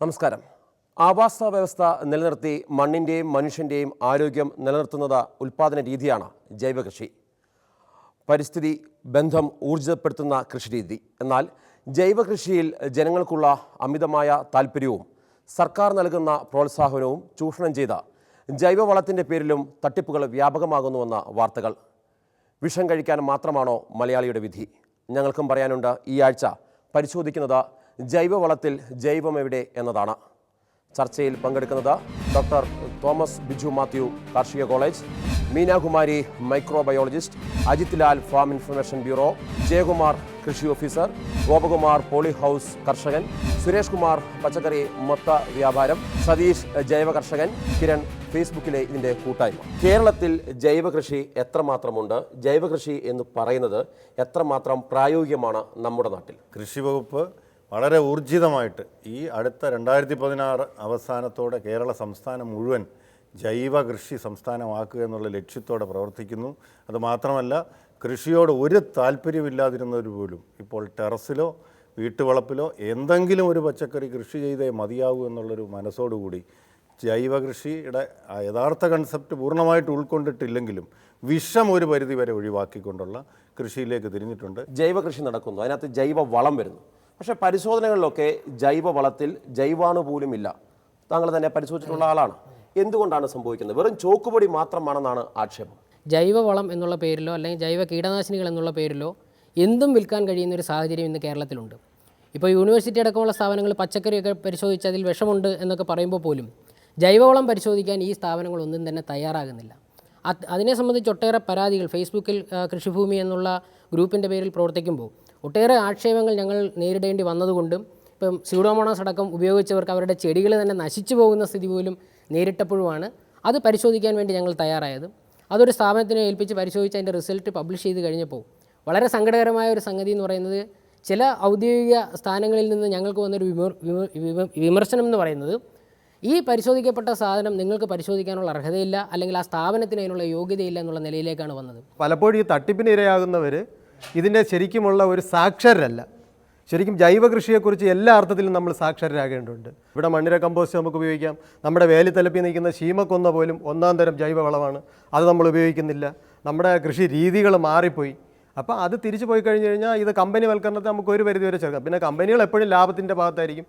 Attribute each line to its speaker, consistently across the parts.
Speaker 1: നമസ്കാരം. ആവാസ വ്യവസ്ഥ നിലനിർത്തി മണ്ണിന്റെയും മനുഷ്യന്റെയും ആരോഗ്യം നിലനിർത്തുന്നത് ഉൽപ്പാദന രീതിയാണ് ജൈവകൃഷി പരിസ്ഥിതി ബന്ധം ഊർജിതപ്പെടുത്തുന്ന കൃഷിരീതി എന്നാൽ ജൈവകൃഷിയിൽ ജനങ്ങൾക്കുള്ള അമിതമായ താല്പര്യവും സർക്കാർ നൽകുന്ന പ്രോത്സാഹനവും ചൂഷണം ചെയ്ത ജൈവവളത്തിന്റെ പേരിലും തട്ടിപ്പുകൾ വ്യാപകമാകുന്നുവെന്ന വാർത്തകൾ. വിഷം കഴിക്കാൻ മാത്രമാണോ മലയാളിയുടെ വിധി? ഞങ്ങൾക്കും പറയാനുണ്ട് ഈ ആഴ്ച പരിശോധിക്കുന്നത് ജൈവവളത്തിൽ ജൈവം എവിടെ എന്നതാണ്. ചർച്ചയിൽ പങ്കെടുക്കുന്നത് ഡോക്ടർ തോമസ് ബിജു മാത്യു കാർഷിക college Meenakumari microbiologist Ajith Lal farm information bureau Jayakumar കൃഷി ഓഫീസർ ഗോപകുമാർ പോളി ഹൗസ് കർഷകൻ സുരേഷ് കുമാർ പച്ചക്കറി മൊത്ത വ്യാപാരം സതീഷ് ജൈവ കർഷകൻ കിരൺ ഫേസ്ബുക്കിലെ ഇതിന്റെ കൂട്ടായ്മ. കേരളത്തിൽ ജൈവകൃഷി എത്രമാത്രമുണ്ട്? ജൈവകൃഷി എന്ന് പറയുന്നത് എത്രമാത്രം പ്രായോഗികമാണ് നമ്മുടെ നാട്ടിൽ?
Speaker 2: കൃഷി വകുപ്പ് വളരെ ഊർജിതമായിട്ട് ഈ അടുത്ത രണ്ടായിരത്തി പതിനാറ് അവസാനത്തോടെ കേരള സംസ്ഥാനം മുഴുവൻ ജൈവ കൃഷി സംസ്ഥാനമാക്കുക എന്നുള്ള ലക്ഷ്യത്തോടെ പ്രവർത്തിക്കുന്നു. അതുമാത്രമല്ല കൃഷിയോട് ഒരു താല്പര്യമില്ലാതിരുന്നവർ പോലും ഇപ്പോൾ ടെറസിലോ വീട്ടുവളപ്പിലോ എന്തെങ്കിലും ഒരു പച്ചക്കറി കൃഷി ചെയ്തേ മതിയാകൂ എന്നുള്ളൊരു മനസ്സോടുകൂടി ജൈവ കൃഷിയുടെ യഥാർത്ഥ കൺസെപ്റ്റ് പൂർണമായിട്ട് ഉൾക്കൊണ്ടിട്ടില്ലെങ്കിലും വിഷം ഒരു പരിധി വരെ ഒഴിവാക്കിക്കൊണ്ടുള്ള കൃഷിയിലേക്ക് തിരിഞ്ഞിട്ടുണ്ട്.
Speaker 1: ജൈവ കൃഷി നടക്കുന്നു. അതിനകത്ത് ജൈവ വളം വരുന്നു. പക്ഷേ പരിശോധനകളിലൊക്കെ ജൈവവളത്തിൽ ജൈവാണു പോലും ഇല്ല താങ്കൾ തന്നെ പരിശോധിച്ചിട്ടുള്ള ആളാണ്. എന്തുകൊണ്ടാണ് സംഭവിക്കുന്നത്? വെറും ചോക്കുപൊടി മാത്രമാണെന്നാണ് ആക്ഷേപം.
Speaker 3: ജൈവവളം എന്നുള്ള പേരിലോ അല്ലെങ്കിൽ ജൈവ കീടനാശിനികൾ എന്നുള്ള പേരിലോ എന്തും വിൽക്കാൻ കഴിയുന്ന ഒരു സാഹചര്യം ഇന്ന് കേരളത്തിലുണ്ട്. ഇപ്പോൾ യൂണിവേഴ്സിറ്റി അടക്കമുള്ള സ്ഥാപനങ്ങൾ പച്ചക്കറിയൊക്കെ പരിശോധിച്ച് അതിൽ വിഷമുണ്ട് എന്നൊക്കെ പറയുമ്പോൾ പോലും ജൈവവളം പരിശോധിക്കാൻ ഈ സ്ഥാപനങ്ങളൊന്നും തന്നെ തയ്യാറാകുന്നില്ല. അത് അതിനെ സംബന്ധിച്ച് ഒട്ടേറെ പരാതികൾ ഫേസ്ബുക്കിൽ കൃഷിഭൂമി എന്നുള്ള ഗ്രൂപ്പിന്റെ പേരിൽ പ്രവർത്തിക്കുമ്പോൾ ഒട്ടേറെ ആക്ഷേപങ്ങൾ ഞങ്ങൾ നേരിടേണ്ടി വന്നതുകൊണ്ടും ഇപ്പം സ്യൂഡോമോണാസ് അടക്കം ഉപയോഗിച്ചവർക്ക് അവരുടെ ചെടികൾ തന്നെ നശിച്ചു പോകുന്ന സ്ഥിതി പോലും നേരിട്ടപ്പോഴുമാണ് അത് പരിശോധിക്കാൻ വേണ്ടി ഞങ്ങൾ തയ്യാറായത്. അതൊരു സ്ഥാപനത്തിനെ ഏൽപ്പിച്ച് പരിശോധിച്ച് അതിന്റെ റിസൾട്ട് പബ്ലിഷ് ചെയ്ത് കഴിഞ്ഞപ്പോൾ വളരെ സങ്കടകരമായ ഒരു സംഗതി എന്ന് പറയുന്നത് ചില ഔദ്യോഗിക സ്ഥാനങ്ങളിൽ നിന്ന് ഞങ്ങൾക്ക് വന്നൊരു വിമർ വിമർ- വിമർശനം എന്ന് പറയുന്നത് ഈ പരിശോധിക്കപ്പെട്ട സാധനം നിങ്ങൾക്ക് പരിശോധിക്കാനുള്ള അർഹതയില്ല അല്ലെങ്കിൽ ആ സ്ഥാപനത്തിന് അതിനുള്ള യോഗ്യതയില്ല എന്നുള്ള നിലയിലേക്കാണ് വന്നത്.
Speaker 4: പലപ്പോഴും ഈ തട്ടിപ്പിന് ഇരയാകുന്നവർ ഇതിന്റെ ശരിക്കുമുള്ള ഒരു സാക്ഷരരല്ല. ശരിക്കും ജൈവ കൃഷിയെക്കുറിച്ച് എല്ലാ അർത്ഥത്തിലും നമ്മൾ സാക്ഷരരാകേണ്ടതുണ്ട്. ഇവിടെ മണ്ണിര കമ്പോസ്റ്റ് നമുക്ക് ഉപയോഗിക്കാം. നമ്മുടെ വേലി തലപ്പി നിൽക്കുന്ന ശീമക്കൊന്ന പോലും ഒന്നാം തരം ജൈവ വളമാണ് അത് നമ്മൾ ഉപയോഗിക്കുന്നില്ല. നമ്മുടെ കൃഷി രീതികൾ മാറിപ്പോയി. അപ്പോൾ അത് തിരിച്ചു പോയി കഴിഞ്ഞ് കഴിഞ്ഞാൽ ഇത് കമ്പനി വൽക്കരണത്തെ നമുക്ക് ഒരു പരിധി വരെ ചേർക്കാം. പിന്നെ കമ്പനികൾ എപ്പോഴും ലാഭത്തിന്റെ ഭാഗത്തായിരിക്കും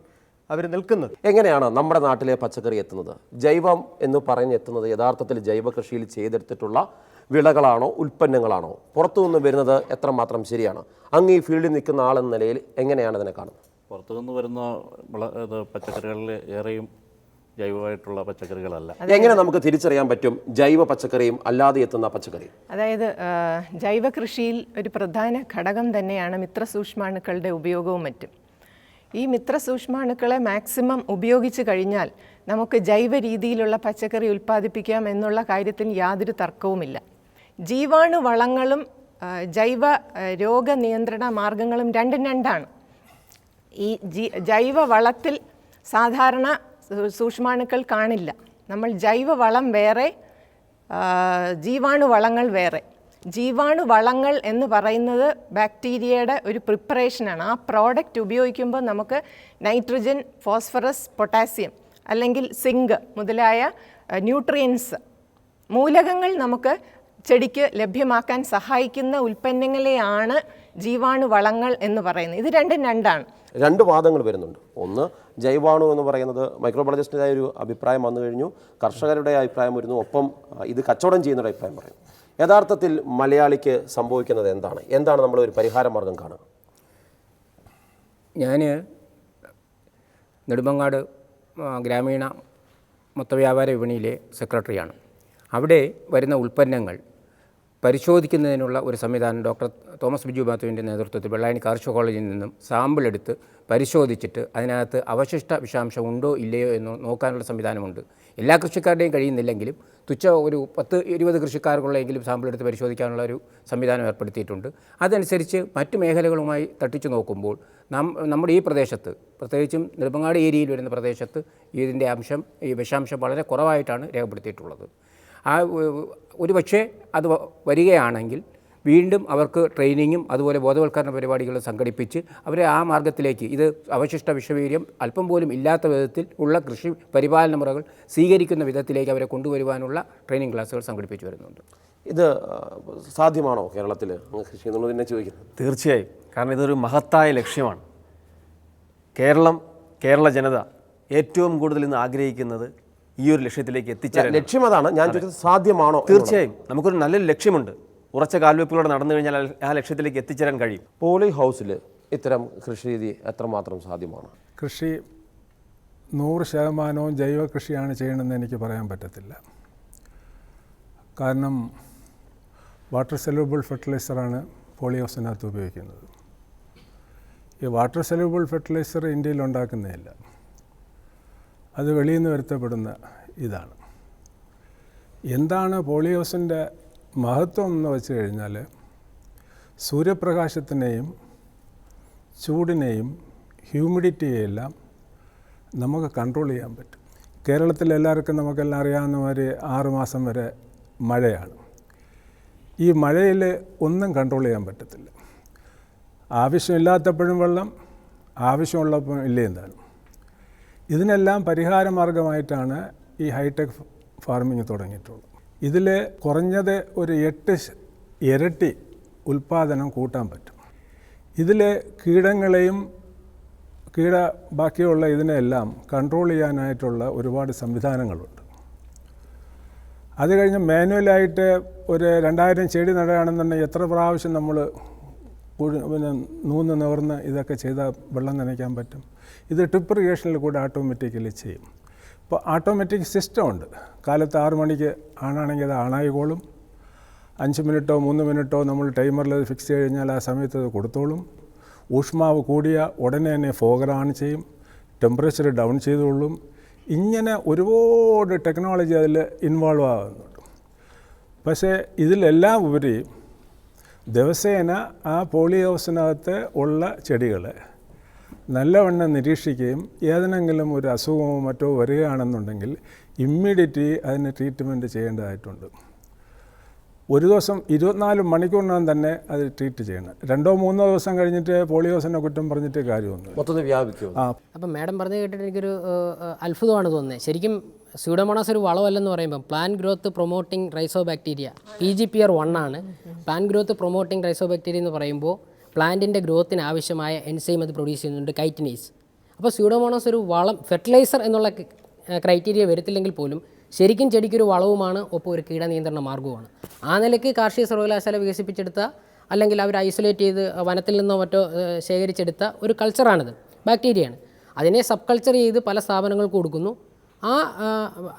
Speaker 4: അവർ നിൽക്കുന്നത്.
Speaker 1: എങ്ങനെയാണ് നമ്മുടെ നാട്ടിലെ പച്ചക്കറി എത്തുന്നത്? ജൈവം എന്ന് പറഞ്ഞ് എത്തുന്നത് യഥാർത്ഥത്തിൽ ജൈവ കൃഷിയിൽ ചെയ്തെടുത്തിട്ടുള്ള വിളകളാണോ ഉൽപ്പന്നങ്ങളാണോ? പുറത്തുനിന്ന് വരുന്നത് എത്രമാത്രം ശരിയാണ്? അങ്ങ് ഈ ഫീൽഡിൽ നിൽക്കുന്ന ആളെന്ന നിലയിൽ എങ്ങനെയാണ് ഇതിനെ കാണുന്നത്?
Speaker 5: പുറത്തുനിന്ന് വരുന്ന ഇത് പച്ചക്കറികളിൽ ഏറെയും ജൈവമായിട്ടുള്ള പച്ചക്കറികളല്ല.
Speaker 1: എങ്ങനെ നമുക്ക് തിരിച്ചറിയാൻ പറ്റും ജൈവ പച്ചക്കറിയും അല്ലാതെ എത്തുന്ന പച്ചക്കറിയും?
Speaker 6: അതായത് ജൈവ കൃഷിയിൽ ഒരു പ്രധാന ഘടകം തന്നെയാണ് മിത്ര സൂക്ഷ്മാണുക്കളുടെ ഉപയോഗവും മറ്റും. ഈ മിത്ര സൂക്ഷ്മാണുക്കളെ മാക്സിമം ഉപയോഗിച്ച് കഴിഞ്ഞാൽ നമുക്ക് ജൈവ രീതിയിലുള്ള പച്ചക്കറി ഉൽപ്പാദിപ്പിക്കാം എന്നുള്ള കാര്യത്തിൽ യാതൊരു തർക്കവുമില്ല. ജീവാണു വളങ്ങളും ജൈവ രോഗനിയന്ത്രണ മാർഗങ്ങളും രണ്ടും രണ്ടാണ്. ഈ ജി ജൈവ വളത്തിൽ സാധാരണ സൂക്ഷ്മാണുക്കൾ കാണില്ല. നമ്മൾ ജൈവ വളം വേറെ ജീവാണുവളങ്ങൾ ജീവാണു വളങ്ങൾ വേറെ. ജീവാണു വളങ്ങൾ എന്ന് പറയുന്നത് ബാക്ടീരിയയുടെ ഒരു പ്രിപ്പറേഷനാണ്. ആ പ്രോഡക്റ്റ് ഉപയോഗിക്കുമ്പോൾ നമുക്ക് നൈട്രജൻ ഫോസ്ഫറസ് പൊട്ടാസ്യം അല്ലെങ്കിൽ സിങ്ക് മുതലായ ന്യൂട്രിയൻസ് മൂലകങ്ങൾ നമുക്ക് ചെടിക്ക് ലഭ്യമാക്കാൻ സഹായിക്കുന്ന ഉൽപ്പന്നങ്ങളെയാണ് ജീവാണു വളങ്ങൾ എന്ന് പറയുന്നത്. ഇത് രണ്ടും രണ്ടാണ്.
Speaker 1: രണ്ട് വാദങ്ങൾ വരുന്നുണ്ട്. ഒന്ന് ജൈവാണു എന്ന് പറയുന്നത് മൈക്രോബയോളജിസ്റ്റിന്റെതായ ഒരു അഭിപ്രായം വന്നു കഴിഞ്ഞു. കർഷകരുടെ അഭിപ്രായം വരുന്നു. ഒപ്പം ഇത് കച്ചവടം ചെയ്യുന്നവരുടെ അഭിപ്രായം പറയുന്നു. യഥാർത്ഥത്തിൽ മലയാളിക്ക് സംഭവിക്കുന്നത് എന്താണ്? എന്താണ് നമ്മൾ ഒരു പരിഹാര മാർഗം കാണുക?
Speaker 7: ഞാൻ നെടുമങ്ങാട് ഗ്രാമീണ മൊത്തവ്യാപാര വിപണിയിലെ സെക്രട്ടറിയാണ് അവിടെ വരുന്ന ഉൽപ്പന്നങ്ങൾ പരിശോധിക്കുന്നതിനുള്ള ഒരു സംവിധാനം ഡോക്ടർ തോമസ് ബിജു മാത്യുവിന്റെ നേതൃത്വത്തിൽ വെള്ളായണി കാർഷിക കോളേജിൽ നിന്നും സാമ്പിൾ എടുത്ത് പരിശോധിച്ചിട്ട് അതിനകത്ത് അവശിഷ്ട വിഷാംശം ഉണ്ടോ ഇല്ലയോ എന്ന് നോക്കാനുള്ള സംവിധാനമുണ്ട്. എല്ലാ കൃഷിക്കാരുടെയും കഴിയുന്നില്ലെങ്കിലും തുച്ഛ ഒരു പത്ത് ഇരുപത് കൃഷിക്കാർക്കുള്ളെങ്കിലും സാമ്പിൾ എടുത്ത് പരിശോധിക്കാനുള്ള ഒരു സംവിധാനം ഏർപ്പെടുത്തിയിട്ടുണ്ട്. അതനുസരിച്ച് മറ്റ് മേഖലകളുമായി തട്ടിച്ചു നോക്കുമ്പോൾ നാം നമ്മുടെ ഈ പ്രദേശത്ത് പ്രത്യേകിച്ചും നെടുമങ്ങാട് ഏരിയയിൽ വരുന്ന പ്രദേശത്ത് ഇതിന്റെ അംശം ഈ വിഷാംശം വളരെ കുറവായിട്ടാണ് രേഖപ്പെടുത്തിയിട്ടുള്ളത്. ആ ഒരു പക്ഷേ അത് വരികയാണെങ്കിൽ വീണ്ടും അവർക്ക് ട്രെയിനിങ്ങും അതുപോലെ ബോധവൽക്കരണ പരിപാടികളും സംഘടിപ്പിച്ച് അവരെ ആ മാർഗത്തിലേക്ക് ഇത് അവശിഷ്ട വിഷവീര്യം അല്പം പോലും ഇല്ലാത്ത വിധത്തിൽ ഉള്ള കൃഷി പരിപാലന മുറകൾ സ്വീകരിക്കുന്ന വിധത്തിലേക്ക് അവരെ കൊണ്ടുവരുവാനുള്ള ട്രെയിനിങ് ക്ലാസ്സുകൾ സംഘടിപ്പിച്ചു വരുന്നുണ്ട്.
Speaker 1: ഇത് സാധ്യമാണോ കേരളത്തിൽ കൃഷി എന്നുള്ളത് തന്നെ ചോദിക്കുന്നത്?
Speaker 8: തീർച്ചയായും. കാരണം ഇതൊരു മഹത്തായ ലക്ഷ്യമാണ്. കേരളം കേരള ജനത ഏറ്റവും കൂടുതൽ ഇന്ന് ആഗ്രഹിക്കുന്നത് ഈ ഒരു ലക്ഷ്യത്തിലേക്ക് എത്തിച്ചേരാൻ
Speaker 1: ലക്ഷ്യം അതാണ്. ഞാൻ ചോദിച്ചത് സാധ്യമാണോ.
Speaker 8: തീർച്ചയായും. നമുക്കൊരു നല്ലൊരു ലക്ഷ്യമുണ്ട്. ഉറച്ച കാൽവെപ്പിലൂടെ നടന്നു കഴിഞ്ഞാൽ ആ- ആ ലക്ഷ്യത്തിലേക്ക് എത്തിച്ചേരാൻ കഴിയും.
Speaker 1: പോളി ഹൗസിൽ ഇത്തരം കൃഷി രീതി എത്രമാത്രം സാധ്യമാണ്?
Speaker 9: കൃഷി നൂറ് ശതമാനവും ജൈവ കൃഷിയാണ് ചെയ്യണമെന്ന് എനിക്ക് പറയാൻ പറ്റത്തില്ല. കാരണം വാട്ടർ സെലൂബിൾ ഫെർട്ടിലൈസറാണ് പോളി ഹൗസിനകത്ത് ഉപയോഗിക്കുന്നത്. ഈ വാട്ടർ സെലൂബിൾ ഫെർട്ടിലൈസർ ഇന്ത്യയിൽ ഉണ്ടാക്കുന്നതല്ല അത് വെളിയിൽ നിന്ന് വരുത്തപ്പെടുന്ന ഇതാണ്. എന്താണ് പോളിയോസിന്റെ മഹത്വം എന്ന് വെച്ച് കഴിഞ്ഞാൽ സൂര്യപ്രകാശത്തിനെയും ചൂടിനെയും ഹ്യൂമിഡിറ്റിയെല്ലാം നമുക്ക് കൺട്രോൾ ചെയ്യാൻ പറ്റും. കേരളത്തിൽ എല്ലാവർക്കും നമുക്കെല്ലാം അറിയാവുന്ന മാതിരി ആറുമാസം വരെ മഴയാണ്. ഈ മഴയിൽ ഒന്നും കൺട്രോൾ ചെയ്യാൻ പറ്റത്തില്ല. ആവശ്യമില്ലാത്തപ്പോഴും വെള്ളം ആവശ്യമുള്ളപ്പോൾ ഇല്ലേ എന്താണ് ഇതിനെല്ലാം പരിഹാര മാർഗമായിട്ടാണ് ഈ ഹൈടെക് ഫാർമിംഗ് തുടങ്ങിയിട്ടുള്ളത്. ഇതിൽ കുറഞ്ഞത് ഒരു എട്ട് ഇരട്ടി ഉൽപ്പാദനം കൂട്ടാൻ പറ്റും. ഇതിൽ കീടങ്ങളെയും കീട ബാക്കിയുള്ള ഇതിനെല്ലാം കൺട്രോൾ ചെയ്യാനായിട്ടുള്ള ഒരുപാട് സംവിധാനങ്ങളുണ്ട്. അത് കഴിഞ്ഞ് മാനുവലായിട്ട് ഒരു രണ്ടായിരം ചെടി നടുകയാണെന്നുണ്ടെങ്കിൽ എത്ര പ്രാവശ്യം നമ്മൾ പിന്നെ നൂന്ന് നിവർന്ന് ഇതൊക്കെ ചെയ്താൽ വെള്ളം നനയ്ക്കാൻ പറ്റും? ഇത് ട്രിപ്പ് ഇറിഗേഷനിൽ കൂടെ ഓട്ടോമാറ്റിക്കലി ചെയ്യും. ഇപ്പോൾ ഓട്ടോമാറ്റിക് സിസ്റ്റം ഉണ്ട്. കാലത്ത് ആറ് മണിക്ക് ആണാണെങ്കിൽ അത് ആണായിക്കോളും. അഞ്ച് മിനിറ്റോ മൂന്ന് മിനിറ്റോ നമ്മൾ ടൈമറിൽ അത് ഫിക്സ് ചെയ്ത് കഴിഞ്ഞാൽ ആ സമയത്ത് അത് കൊടുത്തോളും. ഊഷ്മാവ് കൂടിയ ഉടനെ തന്നെ ഫോഗർ ഓൺ ചെയ്യും. ടെമ്പറേച്ചർ ഡൗൺ ചെയ്തോളും. ഇങ്ങനെ ഒരുപാട് ടെക്നോളജി അതിൽ ഇൻവോൾവ് ആകുന്നുണ്ട് പക്ഷേ ഇതിലെല്ലാം ഉപരി ദിവസേന ആ പോളി ഹൗസിനകത്ത് ഉള്ള ചെടികളെ നല്ലവണ്ണം നിരീക്ഷിക്കുകയും ഏതെങ്കിലും ഒരു അസുഖമോ മറ്റോ വരികയാണെന്നുണ്ടെങ്കിൽ ഇമ്മീഡിയറ്റ്ലി അതിന് ട്രീറ്റ്മെന്റ് ചെയ്യേണ്ടതായിട്ടുണ്ട്. ഒരു ദിവസം ഇരുപത്തിനാല് മണിക്കൂറിനകം തന്നെ അത് ട്രീറ്റ് ചെയ്യണം. രണ്ടോ മൂന്നോ ദിവസം കഴിഞ്ഞിട്ട് പോളിയോസിനെ കുറ്റം പറഞ്ഞിട്ട് കാര്യമൊന്നും
Speaker 1: മൊത്തത്തിൽ വ്യാപിക്കും.
Speaker 9: ആ.
Speaker 3: അപ്പം മാഡം പറഞ്ഞു കേട്ടിട്ട് എനിക്കൊരു അത്ഭുതമാണ് തോന്നുന്നത്. ശരിക്കും സ്യൂഡോമോണാസ് ഒരു വളമല്ലെന്ന് പറയുമ്പോൾ plant growth promoting rhizo bacteria P G P R one ആണ്. Plant growth promoting rhizo bacteria എന്ന് പറയുമ്പോൾ പ്ലാന്റിന്റെ ഗ്രോത്തിന് ആവശ്യമായ എൻസൈം അത് പ്രൊഡ്യൂസ് ചെയ്യുന്നുണ്ട് കൈറ്റിനേസ്. അപ്പോൾ സ്യൂഡോമോണോസ് ഒരു വളം ഫെർട്ടിലൈസർ എന്നുള്ള ക്രൈറ്റീരിയ വരത്തില്ലെങ്കിൽ പോലും ശരിക്കും ചെടിക്കൊരു വളവുമാണ് ഒപ്പം ഒരു കീടനിയന്ത്രണ മാർഗവുമാണ് ആ നിലയ്ക്ക് കാർഷിക സർവകലാശാല വികസിപ്പിച്ചെടുത്ത അല്ലെങ്കിൽ അവർ ഐസൊലേറ്റ് ചെയ്ത് വനത്തിൽ നിന്നോ മറ്റോ ശേഖരിച്ചെടുത്ത ഒരു കൾച്ചറാണിത് ബാക്ടീരിയയാണ്. അതിനെ സബ് കൾച്ചർ ചെയ്ത് പല സ്ഥാപനങ്ങൾക്ക് കൊടുക്കുന്നു. ആ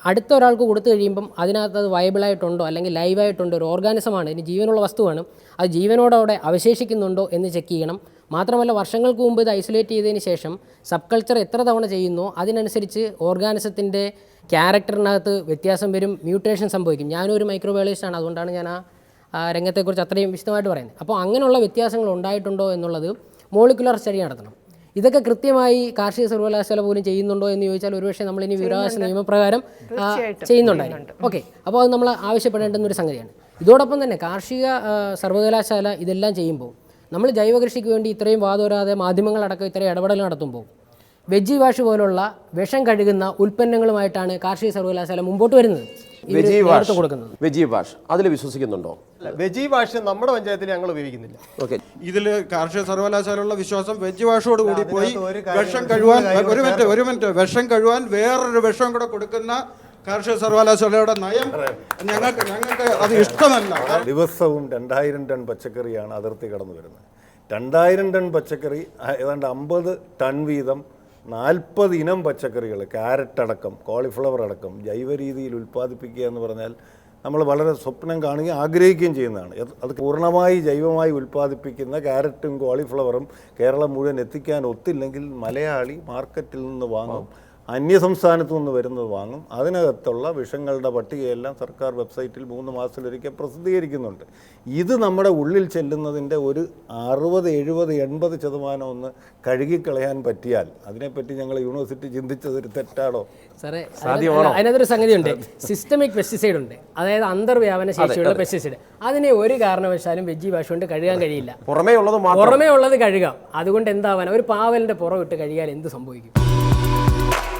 Speaker 3: അടുത്ത ഒരാൾക്ക് കൊടുത്തു കഴിയുമ്പം അതിനകത്ത് അത് വയബിളായിട്ടുണ്ടോ അല്ലെങ്കിൽ ലൈവായിട്ടുണ്ടോ ഒരു ഓർഗാനിസമാണ് ഇനി ജീവനുള്ള വസ്തുവാണ് അത് ജീവനോടവിടെ അവശേഷിക്കുന്നുണ്ടോ എന്ന് ചെക്ക് ചെയ്യണം. മാത്രമല്ല വർഷങ്ങൾക്ക് മുമ്പ് ഇത് ഐസൊലേറ്റ് ചെയ്തതിന് ശേഷം സബ് കൾച്ചർ എത്ര തവണ ചെയ്യുന്നോ അതിനനുസരിച്ച് ഓർഗാനിസത്തിന്റെ ക്യാരക്ടറിനകത്ത് വ്യത്യാസം വരും മ്യൂട്ടേഷൻ സംഭവിക്കും. ഞാനൊരു മൈക്രോബയോളജിസ്റ്റാണ് അതുകൊണ്ടാണ് ഞാൻ ആ രംഗത്തെക്കുറിച്ച് അത്രയും വിശദമായിട്ട് പറയുന്നത്. അപ്പോൾ അങ്ങനെയുള്ള വ്യത്യാസങ്ങൾ ഉണ്ടായിട്ടുണ്ടോ എന്നുള്ളത് മോളിക്കുലർ സ്റ്റഡി നടത്തണം. ഇതൊക്കെ കൃത്യമായി കാർഷിക സർവകലാശാല പോലും ചെയ്യുന്നുണ്ടോ എന്ന് ചോദിച്ചാൽ ഒരുപക്ഷെ നമ്മൾ ഇനി വിവരാവകാശ നിയമപ്രകാരം ചെയ്യുന്നുണ്ടായിരുന്നു ഓക്കെ. അപ്പോൾ അത് നമ്മൾ ആവശ്യപ്പെടേണ്ടുന്ന ഒരു സംഗതിയാണ്. ഇതോടൊപ്പം തന്നെ കാർഷിക സർവകലാശാല ഇതെല്ലാം ചെയ്യുമ്പോൾ നമ്മൾ ജൈവകൃഷിക്ക് വേണ്ടി ഇത്രയും വാതോരാതെ മാധ്യമങ്ങളടക്കം ഇത്രയും ഇടപെടൽ നടത്തുമ്പോൾ വെജി വാഷ് പോലുള്ള വിഷം കഴുകുന്ന ഉൽപ്പന്നങ്ങളുമായിട്ടാണ് കാർഷിക സർവകലാശാല മുമ്പോട്ട് വരുന്നത്. കൊടുക്കുന്നത്.
Speaker 1: അതിൽ വിശ്വസിക്കുന്നുണ്ടോ?
Speaker 4: വെജിവാഷ് വെജി വാഷ് നമ്മുടെ പഞ്ചായത്തിൽ ഞങ്ങൾ ഉപയോഗിക്കുന്നില്ല.
Speaker 1: ഓക്കെ.
Speaker 10: ഇതിൽ കാർഷിക സർവകലാശാലയുള്ള വിശ്വാസം വെജ് വാഷോട് കൂടി പോയി വിഷം കഴിവാൻ
Speaker 4: ഒരു
Speaker 10: മിനിറ്റ് ഒരു മിനിറ്റ്. വിഷം കഴിവാൻ വേറൊരു വിഷം കൂടെ കൊടുക്കുന്ന കാർഷിക സർവകലാശാലയുടെ നയം ഞങ്ങൾക്ക് ഞങ്ങൾക്ക് അത് ഇഷ്ടമല്ല.
Speaker 2: ദിവസവും രണ്ടായിരം ടൺ പച്ചക്കറിയാണ് അതിർത്തി കടന്നു വരുന്നത്. രണ്ടായിരം ടൺ പച്ചക്കറി ഏതാണ്ട് അമ്പത് ടൺ വീതം നാൽപ്പത് ഇനം പച്ചക്കറികൾ ക്യാരറ്റ് അടക്കം കോളിഫ്ലവർ അടക്കം ജൈവ രീതിയിൽ ഉൽപ്പാദിപ്പിക്കുക എന്ന് പറഞ്ഞാൽ നമ്മൾ വളരെ സ്വപ്നം കാണുകയും ആഗ്രഹിക്കുകയും ചെയ്യുന്നതാണ്. അത് പൂർണമായി ജൈവമായി ഉൽപ്പാദിപ്പിക്കുന്ന ക്യാരറ്റും കോളിഫ്ലവറും കേരളം മുഴുവൻ എത്തിക്കാൻ ഒത്തില്ലെങ്കിൽ മലയാളി മാർക്കറ്റിൽ നിന്ന് വാങ്ങും. അന്യ സംസ്ഥാനത്തു നിന്ന് വരുന്നത് വാങ്ങും. അതിനകത്തുള്ള വിഷങ്ങളുടെ പട്ടികയെല്ലാം സർക്കാർ വെബ്സൈറ്റിൽ മൂന്ന് മാസത്തിലൊരിക്കൽ പ്രസിദ്ധീകരിക്കുന്നുണ്ട്. ഇത് നമ്മുടെ ഉള്ളിൽ ചെല്ലുന്നതിന്റെ ഒരു അറുപത് എഴുപത് എൺപത് ശതമാനം ഒന്ന് കഴുകിക്കളയാൻ പറ്റിയാൽ അതിനെപ്പറ്റി ഞങ്ങൾ യൂണിവേഴ്സിറ്റി ചിന്തിച്ചത് ഒരു തെറ്റാണോ?
Speaker 3: സാറേ അതിനൊരു അതിനകത്തൊരു സംഗതിയുണ്ട്. സിസ്റ്റമിക് പെസ്റ്റിസൈഡ് ഉണ്ട്. അതായത് അന്തർവ്യാപന ശേഷിയുള്ള പെസ്റ്റിസൈഡ് അതിനെ ഒരു കാരണവശാലും വെജി ഭാഷ കൊണ്ട് കഴുകാൻ കഴിയില്ല.
Speaker 1: പുറമേ ഉള്ളത് മാത്രം.
Speaker 3: പുറമേ ഉള്ളത് കഴുകാം. അതുകൊണ്ട് എന്താവാൻ ഒരു പാവലിന്റെ പുറം ഇട്ട് കഴുകിയാൽ എന്ത് സംഭവിക്കും?